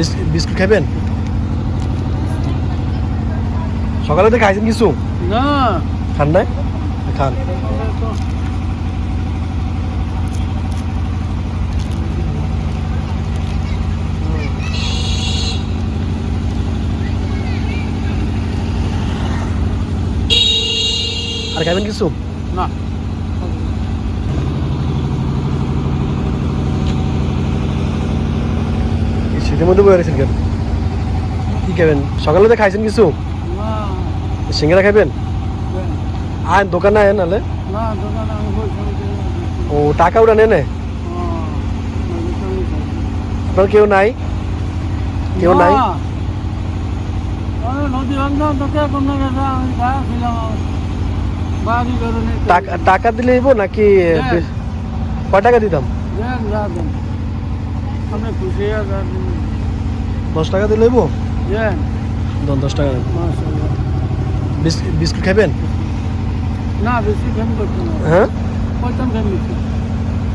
বিস- বিস্কুট খাবেন সকালে তো খাইছেন কিছু? না। খান নাই? খান। আর খাবেন কিছু? না। শীতের মধ্যে বয়ে রয়েছেন কেন? কি খাবেন? সকালে তো খাইছেন কিছু? না। সিঙ্গারা খাবেন আর দোকানে আয় নাহলে ও টাকা ওটা নেনে? আপনার কেউ নাই? কেউ নাই? টাকা টাকা দিলে হইব নাকি কয় টাকা দিতাম? খুশি দশ টাকা দেন দেন দশ টাকা মাশাআল্লাহ। বিস্কুট খাবেন না ফেম করতে হ্যাঁ?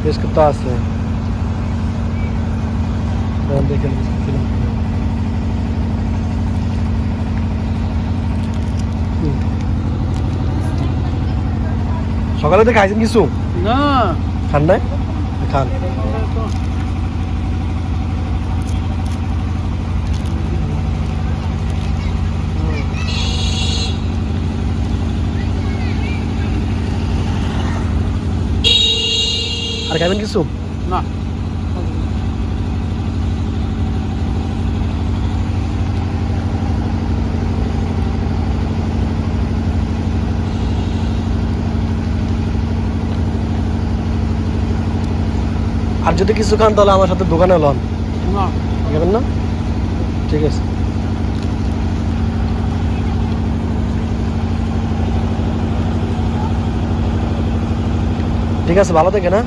বিস্কুট তো আছে। দেখেন বিস্কুট। হুম। সকালে তো খাইছেন কিছু? না। খান নাই? খান। আর খাবেন কিছু? না। আর যদি কিছু খান তাহলে আমার সাথে দোকানে লন। না। খাবেন না? ঠিক আছে। ঠিক আছে ভালো থেকে না